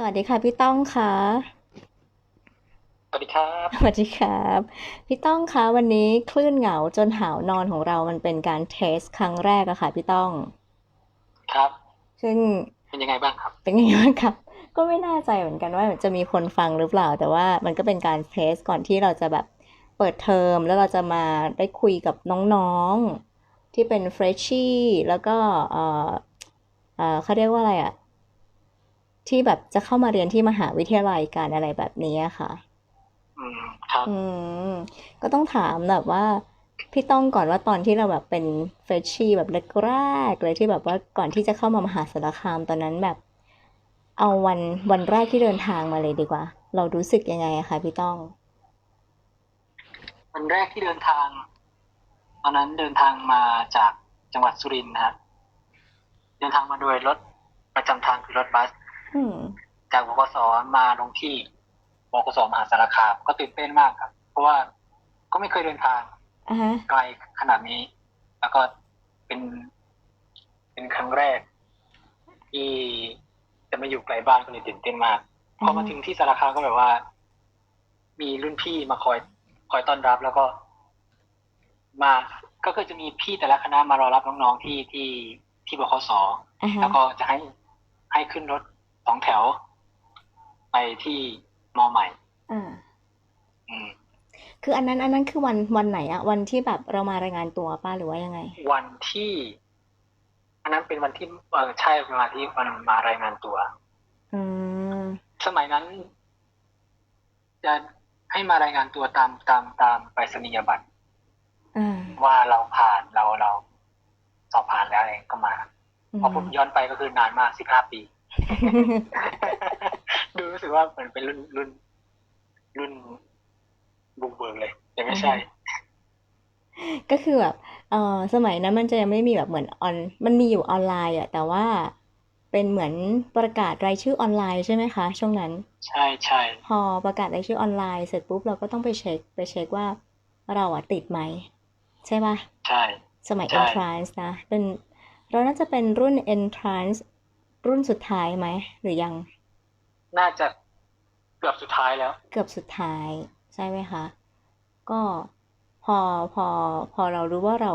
สวัสดีค่ะพี่ต้องค่ะสวัสดีครับสวัสดีครับ พี่ต้องคะวันนี้คลื่นเหงาจนหาวนอนของเรามันเป็นการเทสครั้งแรกอะค่ะพี่ต้อง ครับ ซึ่งเป็นยังไงบ้างครับ เป็นไงบ้างครับ ก็ไม่แน่ใจเหมือนกันว่าจะมีคนฟังหรือเปล่า แต่ว่ามันก็เป็นการเทสก่อนที่เราจะแบบเปิดเทอมแล้วเราจะมาได้คุยกับน้องๆที่เป็นเฟรชชี่แล้วก็เออเออเขาเรียกว่าอะไรอะ ที่แบบจะเข้ามาเรียนที่มหาวิทยาลัยกันอะไรแบบนี้อะค่ะ อืมครับอืมก็ต้องถามแบบว่า พี่ต้องก่อนว่าตอนที่เราแบบเป็นเฟรชชี่แบบแรกๆเลยที่แบบว่าก่อนที่จะเข้ามามหาสารคามตอนนั้นแบบ เอาวันวันแรกที่เดินทางมาเลยดีกว่า เรารู้สึกยังไงอะคะพี่ต้อง วันแรกที่เดินทางตอนนั้นเดินทางมาจากจังหวัดสุรินทร์นะครับเดินทางมาโดยรถประจำทางคือรถบัสอืม จากบกสมาลงที่บกสมหาสารคามก็ตื่นเต้นมากครับ เพราะว่าก็ไม่เคยเดินทางอะฮะไกลขนาดนี้ แล้วก็เป็นเป็นครั้งแรก ที่จะมาอยู่ไกลบ้านก็เลยตื่นเต้นมากพอมาถึงที่สารคามก็แบบว่า มีรุ่นพี่มาคอยคอยต้อนรับแล้วก็ มาก็คือจะมีพี่แต่ละคณะมารอรับน้องๆที่ที่ที่บขสอะฮะแล้วก็จะให้ให้ขึ้นรถ สองแถว ไปที่มอใหม่ อ่า อืม คืออันนั้นอันนั้นคือวันวันไหนอะวันที่แบบเรามารายงานตัวป้าหรือว่ายังไง วันที่ อันนั้นเป็นวันที่เออใช่เป็นวันที่มันมารายงานตัว อืม สมัยนั้น จะให้มารายงานตัวตามตามตามไปรษณียบัตรอ่า ว่าเราผ่านเราเราสอบผ่านแล้วอะไรก็มาอืมพอผมย้อนไปก็คือนานมากสิบห้าปี ดูรู้สึกว่าเหมือนเป็นรุ่นรุ่น รุ่นบุกเบิกเลย แต่ไม่ใช่ ก็คือแบบเออสมัยนั้นมันจะยังไม่มีแบบเหมือนออน มันมีอยู่ออนไลน์อะแต่ว่าเป็นเหมือนประกาศรายชื่อออนไลน์ใช่ไหมคะ ช่วงนั้น ใช่ใช่พอประกาศรายชื่อออนไลน์เสร็จปุ๊บเราก็ต้องไปเช็ค ไปเช็คว่าเราอะติดไหม ใช่ปะใช่ สมัยใช่ entrance นะ เป็นเราน่าจะเป็นรุ่น entrance รุ่นสุดท้ายไหมหรือยัง น่าจะเกือบสุดท้ายแล้ว เกือบสุดท้ายใช่ไหมคะ ก็พอพอพอเรารู้ว่าเรา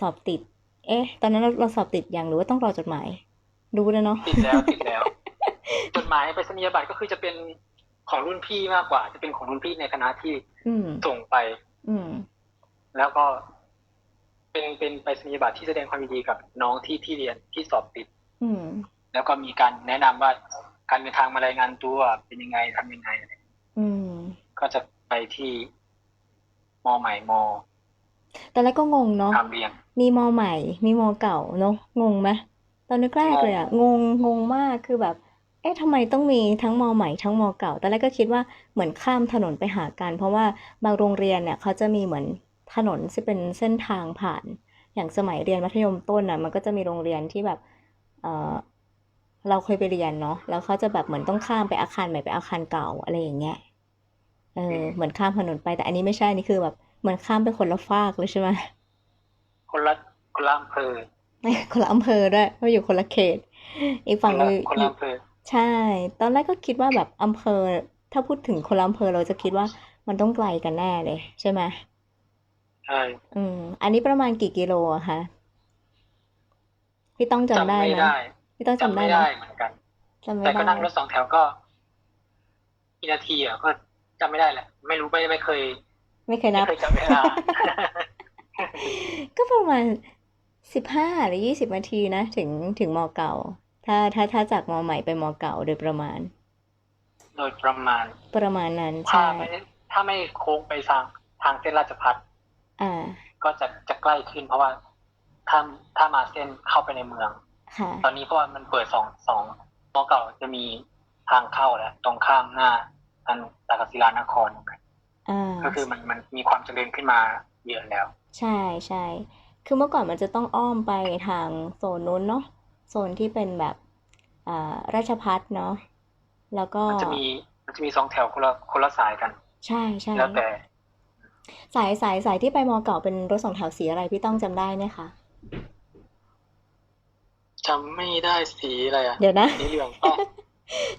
สอบติด เอ๊ะ ตอนนั้นเราเราสอบติดยังหรือว่าต้องรอจดหมาย รู้แล้วเนาะติดแล้วติดแล้ว จดหมายไปรษณียบัตรก็คือจะเป็นของรุ่นพี่มากกว่า จะเป็นของรุ่นพี่ในคณะที่อืมส่งไป อืมแล้วก็เป็นเป็นไปรษณียบัตรที่แสดงความยินดีกับน้องที่ที่เรียนที่สอบติด อืม แล้วก็มีการแนะนำว่าการเดินทางมารายงานตัวเป็นยังไงทำยังไงอืม ก็จะไปที่มอใหม่มอตอนแรกก็งงเนาะทำเรียนมีมอใหม่ มีมอเก่าเนาะงงไหมตอนแรกๆเลยอะงงงงมากคือแบบ เอ๊ะทำไมต้องมีทั้งมอใหม่ทั้งมอเก่าตอนแรกก็คิดว่าเหมือนข้ามถนนไปหากัน เพราะว่าบางโรงเรียนเนี่ยเขาจะมีเหมือนถนนที่เป็นเส้นทางผ่าน อย่างสมัยเรียนมัธยมต้นน่ะมันก็จะมีโรงเรียนที่แบบเออ เราเคยไปเรียนเนาะแล้วเขาจะแบบเหมือนต้องข้ามไปอาคารใหม่ไปอาคารเก่าอะไรอย่างเงี้ยเออเหมือนข้ามถนนไปแต่อันนี้ไม่ใช่นี่คือแบบเหมือนข้ามไปคนละฟากเลยใช่ไหมคนละคนละอำเภอคนละอำเภอด้วยเพราะอยู่คนละเขต อีกคฝั่งนหละนึงคนละอำเภอใช่ ตอนแรกก็คิดว่าแบบอำเภอ ถ้าพูดถึงคนละอำเภอเราจะคิดว่ามันต้องไกลกันแน่เลย ใช่ไหมใช่อืม อันนี้ประมาณกี่กิโลอะคะพี่ต้องจำจำได้ไม่ไหมได้ พี่ต้องจำจำได้ไม่ไหมได้เหมือนกัน จำไม่แต่ก็ได้นั่งรถสองแถวก็กี่นาทีอะก็จำไม่ได้แหละ ไม่รู้ไม่ไม่เคยไม่เคยไม่นับ เคยจำเวลา ก็ประมาณสิบห้าหรือยี่สิบนาทีนะ ถึงถึงมอเก่า ถ้าถ้าถ้าจากมอใหม่ไปมอเก่าโดยประมาณ โดยประมาณประมาณนั้นถ้าใช่ไม่ถ้าไม่โค้งไปทางทางเส้นราชพัฒอ่า ก็จะจะใกล้ขึ้น เพราะว่าถ้าถ้ามาเส้นเข้าไปในเมืองค่ะ ตอนนี้เพราะว่ามันเปิดสองสองมอเก่าจะมีทางเข้าแล้วตรงข้ามหน้าทางตากศิลานครอ่าก็คือมันมันมีความเจริญขึ้นมาเยอะแล้ว ใช่ใช่คือเมื่อก่อนมันจะต้องอ้อมไปทางโซนนู้นเนาะโซนที่เป็นแบบอ่าราชพัฒเนาะแล้วก็มันจะมีมันจะมีสองแถวคนละคนละสายกัน ใช่ใช่แล้วแต่สายสายสายที่ไปมอเก่าเป็นรถสองแถวสีอะไรพี่ต้องจำได้ไหมคะ จำไม่ได้สีอะไรอะเดี๋ยวนะ สีเหลืองป่ะ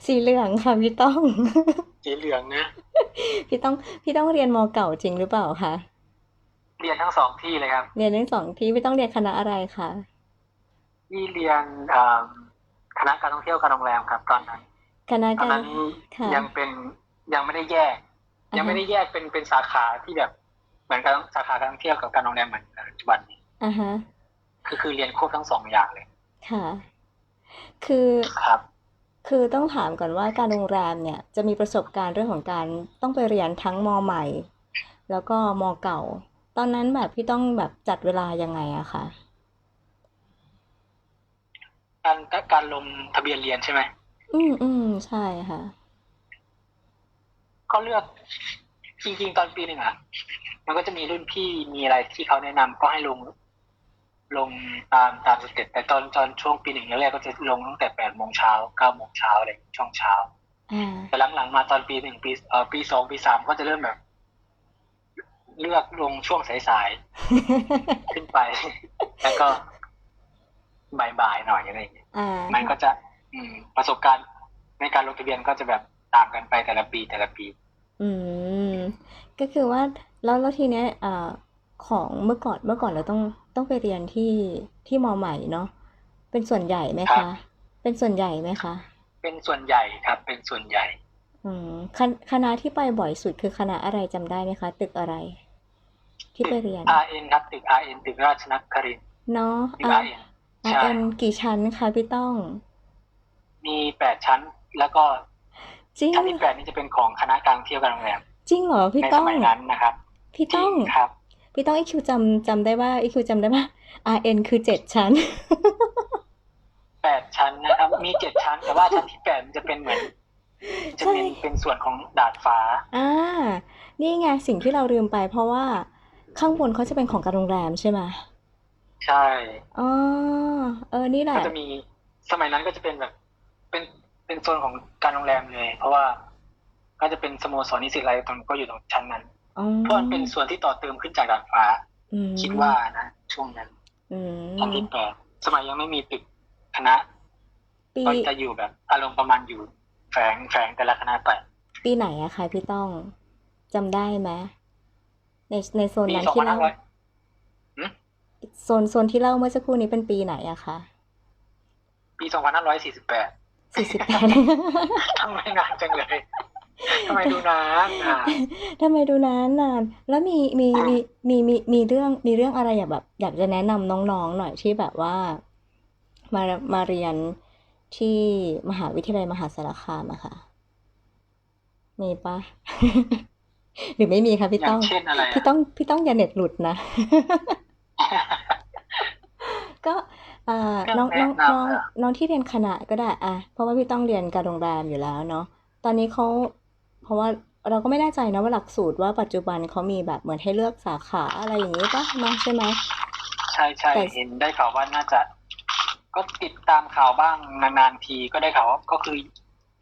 สีเหลืองค่ะพี่ต้อง สีเหลืองนะ พี่ต้องพี่ต้องเรียนมเก่าจริงหรือเปล่าคะเรียนทั้งสองที่เลยครับ เรียนทั้งสองที่พี่ต้องเรียนคณะอะไรคะที่เรียนเอ่อคณะการท่องเที่ยวการโรงแรมครับ ตอนนั้นคณะตอนการนั้นค่ะยังเป็นยังไม่ได้แยกอ่าฮะยังไม่ได้แยกเป็นเป็นสาขาที่แบบเหมือนกับสาขาการท่องเที่ยวกับการโรงแรมเหมือนปัจจุบันนี้อ่าฮะคือคือเรียนควบทั้งสองอย่างเลย ค่ะ คือ ครับ คือต้องถามก่อนว่าการโรงแรมเนี่ย จะมีประสบการณ์เรื่องของการต้องไปเรียนทั้งมใหม่ แล้วก็มเก่า ตอนนั้นแบบพี่ต้องแบบจัดเวลายังไงอะคะการการลงทะเบียนเรียนใช่ไหม อืมอืมใช่ค่ะ ก็เลือกจริงๆ ตอนปีหนึ่งอะมันก็จะมีรุ่นพี่มีอะไรที่เขาแนะนำก็ให้ลง ลงตามตามสเต็ปแต่ตอนตอนช่วงปีหนึ่งแรกๆก็จะลงตั้งแต่แปดโมงเช้าเก้าโมงเช้าอะไรช่วงเช้าอ่าแต่หลังๆมาตอนปีหนึ่งปีเอ่อปีสองปีสามก็จะเริ่มแบบ เลือกลงช่วงสายๆขึ้นไป แล้วก็บ่ายๆหน่อยอะไรอย่างเงี้ยอ่ามันก็จะ อืม ประสบการณ์ในการลงทะเบียนก็จะแบบต่างกันไปแต่ละปีแต่ละปี อืม ก็คือว่าแล้วแล้วทีเนี้ยอ่า ของเมื่อก่อนเมื่อก่อนเราต้องต้องไปเรียนที่ที่มใหม่เนาะเป็นส่วนใหญ่ไหมครัคะ บ เป็นส่วนใหญ่ไหมคะเป็นส่วนใหญ่ครับ เป็นส่วนใหญ่ อืมคณคณะที่ไปบ่อยสุดคือคณะอะไรจำได้ไหมคะ ตึกอะไร ที่ไปเรียน RN ครับตึก RN ตึกราชนครินทร์เนาะตึก อ่า RN ใช่ RN กี่ชั้นคะพี่ต้อง มีแปดชั้น แล้วก็จริงชั้นที่แปดนี่จะเป็นของคณะการท่องเที่ยวการโรงแรมจริงเหรอพี่ในต้สอง มัยนั้นนะครับพี่จริต้องงครับ พี่ต้องอีคิวจำจำได้ว่าอีคิวจำได้ว่า RN คือเจ็ดชั้นแปดชั้นนะครับ มีเจ็ดชั้น แต่ว่าชั้นที่แปดมันจะเป็นเหมือน จะเป็นใช่เป็นส่วนของดาดฟ้า อ่า นี่ไงสิ่งที่เราลืมไป เพราะว่าข้างบนเขาจะเป็นของการโรงแรมใช่ไหมใช่อ๋อเออ นี่แหก็ละจะมีสมัยนั้นก็จะเป็นแบบ เป็นเป็นโซนของการโรงแรมเลย เพราะว่าก็จะเป็นสโมสรนิสิตอะไรตรงก็อยู่ตรงชั้นนั้น อ๋อเพราะมันเป็นส่วนที่ต่อเติมขึ้นจากดาดฟ้า อืมคิดว่านะช่วงนั้นอืมชั้นที่แปดสมัยยังไม่มีตึกคณะปีก็จะอยู่แบบ อารมณ์ประมาณอยู่แฝงแฝงแต่ละคณะไปปีไหนอะคะพี่ต้องจำได้ไหมในในโซนปีนั้นสองที่พันเล่าห้าร้อยโซนโซนที่เล่าเมื่อสักครู่นี้เป็นปีไหนอะคะปีสองพันห้าร้อยสี่สิบแปดสี่สิบแปด ทำไมนานจังเลย ทำไมดูนานอะทำไมดูนานนาน แล้วมีมีมีมีมีมีเรื่องมีเรื่องอะไรอยากแบบ อยากจะแนะนำน้องๆหน่อยที่แบบว่า มามาเรียนที่มหาวิทยาลัยมหาสารคามอะค่ะ มีปะหรือไม่มีคะพี่อย่าต้องงเช่นอะไรพี่ต้องพี่ต้องอย่าเน็ตหลุดนะก็อ่าก็น้องน้องแนะนำน้องอะน้องที่เรียนคณะก็ได้อะเพราะว่าพี่ต้องเรียนการโรงแรมอยู่แล้วเนาะตอนนี้เขาเพ ราะว่าเราก็ไม่แน่ใจนะว่าหลักสูตรว่าปัจจุบันเขามีแบบเหมือนให้เลือกสาขาอะไรอย่างนี้ปะเนาะใช่ไหมใช่ใช่แต่เห็นได้ข่าวว่าน่าจะ ก็ติดตามข่าวบ้างนานๆทีก็ได้ข่าวว่าก็คือ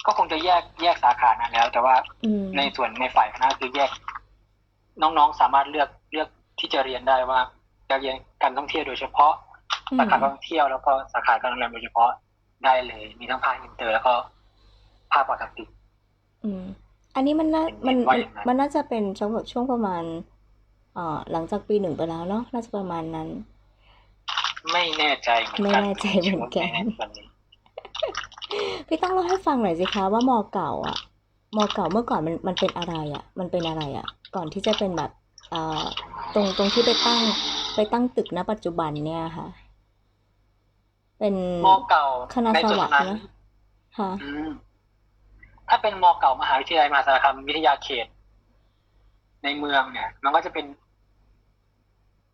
ก็คงจะแยกแยกสาขานั้นแล้ว แต่ว่าอืมในส่วนในฝ่ายคณะคือแยก น้องๆสามารถเลือกเลือกที่จะเรียนได้ว่าจะเรียนการท่องเที่ยวโดยเฉพาะอืมสาขาการท่องเที่ยวแล้วก็สาขาการโรงแรมโดยเฉพาะได้เลย มีทั้งภาคอินเตอร์แล้วก็ภาคปกติอืม อันนี้มันน่าเห็นมันว่ามันอย่างนั้น มันน่าจะเป็นช่วงช่วงประมาณเอ่อหลังจากปีหนึ่งไปแล้วเนาะน่าจะประมาณนั้น ไม่แน่ใจเหมือนไม่กันแน่ใจเหมือนกัน ไม่แน่ใจนี้พี่ต้องเล่าให้ฟังหน่อยสิคะว่ามอเก่าอะมอเก่าเมื่อก่อนมันมันเป็นอะไรอะ มันเป็นอะไรอะ ก่อนที่จะเป็นแบบเอ่อตรงตรงที่ไปตั้งไปตั้งตึกณปัจจุบันเนี่ยค่ะ เป็นมอเก่าคณะในสจุดวัสดิ์นั้น นะค่ะ อืม ถ้าเป็นมอเก่ามหาวิทยาลัยมหาสารคามวิทยาเขต ในเมืองเนี่ย มันก็จะเป็น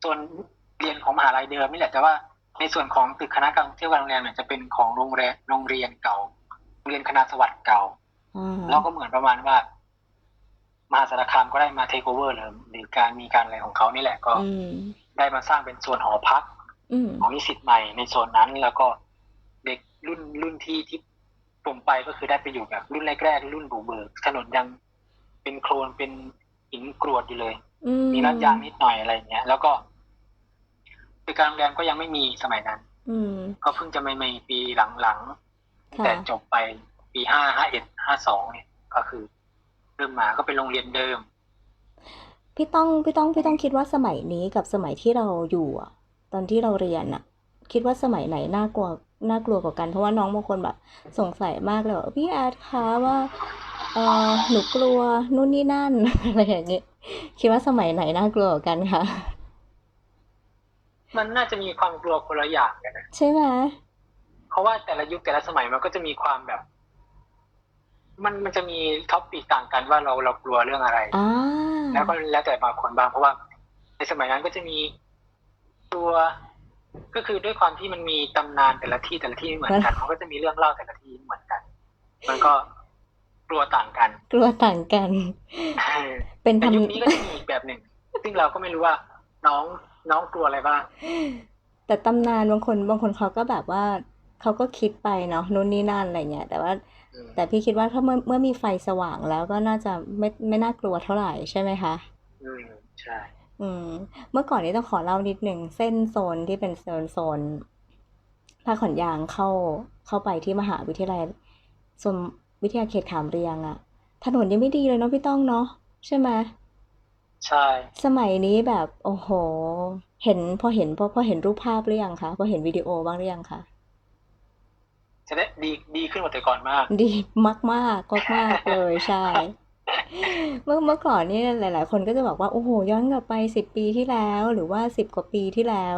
ส่วนเรียนของมหาลัยเดิมนี่แหละแต่ว่าในส่วนของตึกคณะการท่องเที่ยวการโรงแรมเนี่ยจะเป็นของโรงแรมโรงเรียนเก่าโรงเรียนคณะสวัสดิ์เก่าแล้วก็เหมือนประมาณว่ามหาสารคามก็ได้มาเทคโอเวอร์เลยหรือการมีการอะไรของเขานี่แหละก็ได้มาสร้างเป็นส่วนหอพักของนิสิตใหม่ในโซนนั้น แล้วก็เด็กรุ่นรุ่นที่ที่ ผมไปก็คือได้ไปอยู่แบบรุ่นแรกๆรุ่นบุกเบิกถนนยังเป็นโคลนเป็นหินกรวดอยู่เลยอืมมีลาดยางนิดหน่อยอะไรอย่างเงี้ย แล้วก็ตึกการโรงแรมก็ยังไม่มีสมัยนั้น อืมก็เพิ่งจะไม่มีปีหลังๆค่ะแต่จบไปปีห้าห้าเอ็ดห้าสองเนี่ย ก็คือเริ่มมาก็เป็นโรงเรียนเดิม พี่ต้องพี่ต้องพี่ต้องคิดว่าสมัยนี้กับสมัยที่เราอยู่อะตอนที่เราเรียนอะคิดว่าสมัยไหนน่ากลัว น่ากลัวกว่ากันเพราะว่าน้องบางคนแบบสงสัยมากเลยว่าพี่แอดคะว่าเออหนูกลัวนู่นนี่นั่นอะไรอย่างเงี้ยคิดว่าสมัยไหนน่ากลัวกว่ากันคะมันน่าจะมีความกลัวคนละอย่างกันนะใช่ไหมเพราะว่าแต่ละยุคแต่ละสมัยมันก็จะมีความแบบ มันมันจะมีท็อปปีต่างกันว่าเราเรากลัวเรื่องอะไรอ่าแล้วก็แล้วแต่บางคนบางเพราะว่า ในสมัยนั้นก็จะมีตัว ก็คือด้วยความที่มันมีตำนานแต่ละที่แต่ละที่ไม่เหมือนกันมันก็จะมีเรื่องเล่าแต่ละที่ไม่เหมือนกัน มันก็กลัวต่างกัน กลัวต่างกัน เป็นแต่ทำยุคนี้ก็จะมีอีกแบบหนึ่งซึ่งเราก็ไม่รู้ว่าน้องน้องกลัวอะไรบ้างแต่ตำนานบางคนบางคนเขาก็แบบว่าเขาก็คิดไปเนาะนู่นนี่นั่นอะไรเงี้ย แต่ว่าอืมแต่พี่คิดว่าถ้าเมื่อเมื่อมีไฟสว่างแล้วก็น่าจะไม่ไม่น่ากลัวเท่าไหร่ใช่ไหมคะ อืมใช่ อืม เมื่อก่อนนี้ต้องขอเล่านิดหนึ่ง เส้นโซนที่เป็นโซนโซนพระขอนยางเข้าเข้าไปที่มหาวิทยาลัยโซนวิทยาเขตขามเรียงอะถนนยังไม่ดีเลยเนาะพี่ต้องเนาะใช่ไหมใช่ สมัยนี้แบบโอ้โห เห็นพอเห็นพอพอเห็นรูปภาพหรือยังคะพอเห็นวิดีโอบ้างหรือยังคะจะได้ดีดีขึ้นกว่าแต่ก่อนมาก ดีมากมากมากมากๆเลยใช่ เมื่อเมื่อก่อนนี่หลาย ๆ คนก็จะบอกว่าโอ้โหย้อนกลับไปสิบปีที่แล้ว หรือว่าสิบกว่าปีที่แล้ว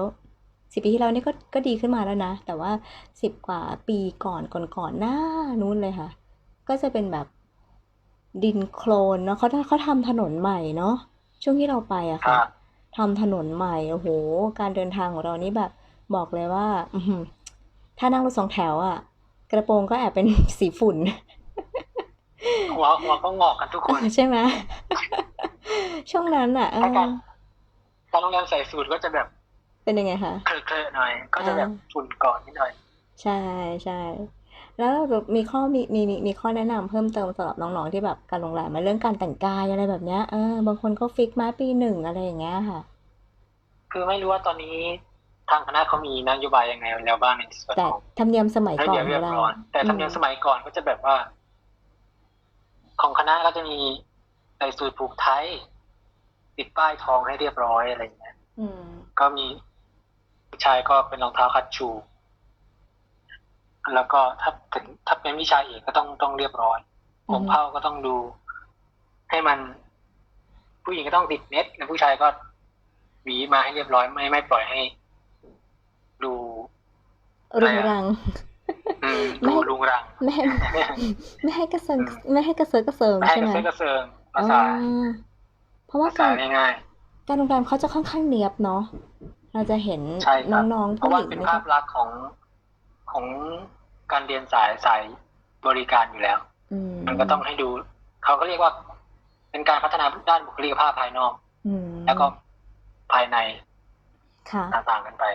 สิบปีที่แล้วนี่ก็ก็ดีขึ้นมาแล้วนะ แต่ว่าสิบกว่าปีก่อนก่อนก่อนหน้านู้นเลยค่ะ ก็จะเป็นแบบดินโคลนเนาะเขาเขาทำถนนใหม่เนาะช่วงที่เราไปอะครัค่ะบทำถนนใหม่โอ้โห การเดินทางของเรานี่แบบบอกเลยว่าอือหือถ้านั่งรถสองแถวอะกระโปรงก็แอบเป็นสีฝุ่น หัวหัวก็งอกกันทุกคนใช่ไหมช่วงนั้นอะเอถ้าอการการโรงแรมใส่สูตรก็จะแบบ เป็นยังไงคะเคลอะๆหน่อย ก็จะแบบอ่าฝุ่นก่อนนิดหน่อย ใช่ใช่แล้วแบบมีข้อมีมีมีมีข้อแนะนำเพิ่มเติมสำหรับน้องๆที่แบบการโรงแรมมาเรื่องการแต่งกายอะไรแบบเนี้ยเออบางคนก็ฟิกมาปีหนึ่งอะไรอย่างเงี้ยค่ะ คือไม่รู้ว่าตอนนี้ทางคณะเขามีนโยบายยังไงแล้วบ้างในส่วนแต่ของธรรมเนียมสมัยระก่อเบีนยบขเรีอยงบเราร้อยแต่ธรรมเนียมอืมสมัยก่อนก็จะแบบว่า ของคณะก็จะมีใส่สูทผูกไทย ติดป้ายทองให้เรียบร้อยอะไรอย่างเงี้ยอืมก็มีผู้ชายก็เป็นรองเท้าคัชชู แล้วก็ถ้าถึงถ้าเป็นวิชาเอกก็ต้องต้องเรียบร้อยอืผอมฮึเผ้าก็ต้องดู ให้มัน ผู้หญิงก็ต้องติดเน็ตแล้วผู้ชายก็หวีมาให้เรียบร้อยไม่ไม่ปล่อยให้ ดูรุงรัง อืมไม่ดูรุงรังไม่ให้ไม่ให้กระเซิงไม่ให้กระเซิงกระเซิงไม่ให้ใช่กไหระมเซิงกระเซิงภาอ่าษาเพราะว่าภาการษาง่ายการโรงแรมเขาจะค่อนข้างเนียบเนาะเราจะเห็นใช่ครับน้องๆๆเพผู้ราะหว่าญิงเป็นนี่ภาก็พลักษณ์ของของการเรียนสายสายบริการอยู่แล้วอืมมันก็ต้องให้ดู เขาก็เรียกว่า เป็นการพัฒนาด้านบุคลิกภาพภายนอกอืมแล้วก็ภายในค่ะต่างๆกันไป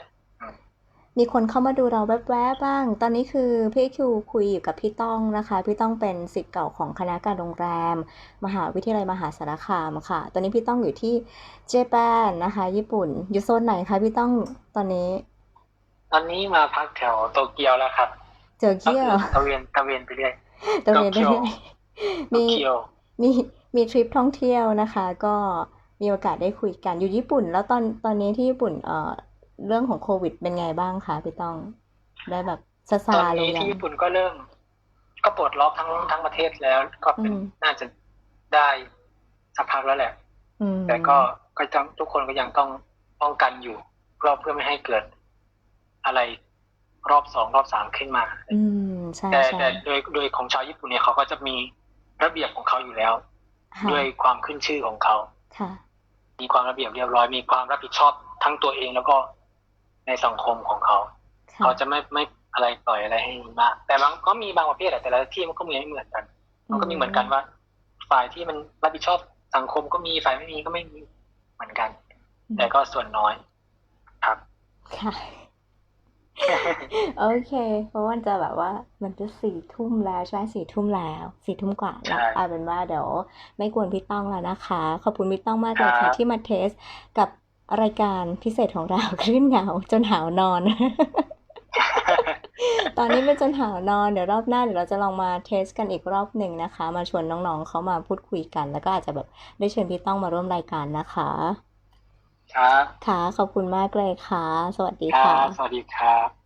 มีคนเข้ามาดูเราแวบๆบ้าง ตอนนี้คือพี่คิวคุยอยู่กับพี่ต้องนะคะ พี่ต้องเป็นศิษย์เก่าของคณะการโรงแรม มหาวิทยาลัยมหาสารคามค่ะ ตอนนี้พี่ต้องอยู่ที่เจแปนนะคะ ญี่ปุ่น อยู่โซนไหนคะพี่ต้องตอนนี้ ตอนนี้มาพักแถวโตเกียวแล้วครับเจอก็เกียคือวตะเวนตะเวนไปเรื่อยตะเวนโตเกียวเรื่อยๆโตมีเกียวมีมีทริปท่องเที่ยวนะคะ ก็มีโอกาสได้คุยกันอยู่ญี่ปุ่น แล้วตอนตอนนี้ที่ญี่ปุ่นเอ่อ เรื่องของโควิดเป็นไงบ้างคะพี่ต้อง ได้แบบซาตอนซาลงนี้ยัที่งญี่ปุ่นก็เริ่ม ก็ปลดล็อกทั้งทั้งประเทศแล้ว ก็เป็นอืมน่าจะได้สักพักแล้วแหละอืมแต่ก็ก็ต้องทุกคนก็ยังต้องป้องกันอยู่เพื่อเพื่อไม่ให้เกิดอะไรรอบสองรอบสามขึ้นมาอืมใช่แต่ใช่แต่โดยโดยของชาวญี่ปุ่นเนี่ยเขาก็จะมีระเบียบของเขาอยู่แล้วค่ะด้วยความขึ้นชื่อของเขาค่ะมีความระเบียบเรียบร้อยมีความรับผิดชอบทั้งตัวเองแล้วก็ ในสังคมของเขาค่ะเขาจะไม่ไม่อะไรปล่อยอะไรให้มาก แต่บางก็มีบางประเภทอะแต่ละที่มันก็มีไม่เหมือนกัน มันก็มีเหมือนกันว่า ฝ่ายที่มันรับผิดชอบสังคมก็มีฝ่ายไม่มีก็ไม่มีเหมือนกัน แต่ก็ส่วนน้อยครับค่ะโอเค เพราะว่ามันจะแบบว่า มันจะสี่ทุ่มแล้วใช่ไหมสี่ทุ่มแล้วสี่ทุ่มกว่าแล้วใช่เอาเป็นว่าเดี๋ยว ไม่กวนพี่ต้องแล้วนะคะ ขอบคุณพี่ต้องมากเลยครัค่ะบที่มาเทสกับ รายการพิเศษของเราคลื่นเหงาจนหาวนอน ตอนนี้เป็นจนหาวนอนเดี๋ยวรอบหน้าเดี๋ยวเราจะลองมาเทสกันอีกรอบหนึ่งนะคะ มาชวนน้องๆเขามาพูดคุยกัน แล้วก็อาจจะแบบได้เชิญพี่ต้องมาร่วมรายการนะคะครับค่ะขอบคุณมากเลยค่ะ สวัสดีครัค่ะบสวัสดีครับ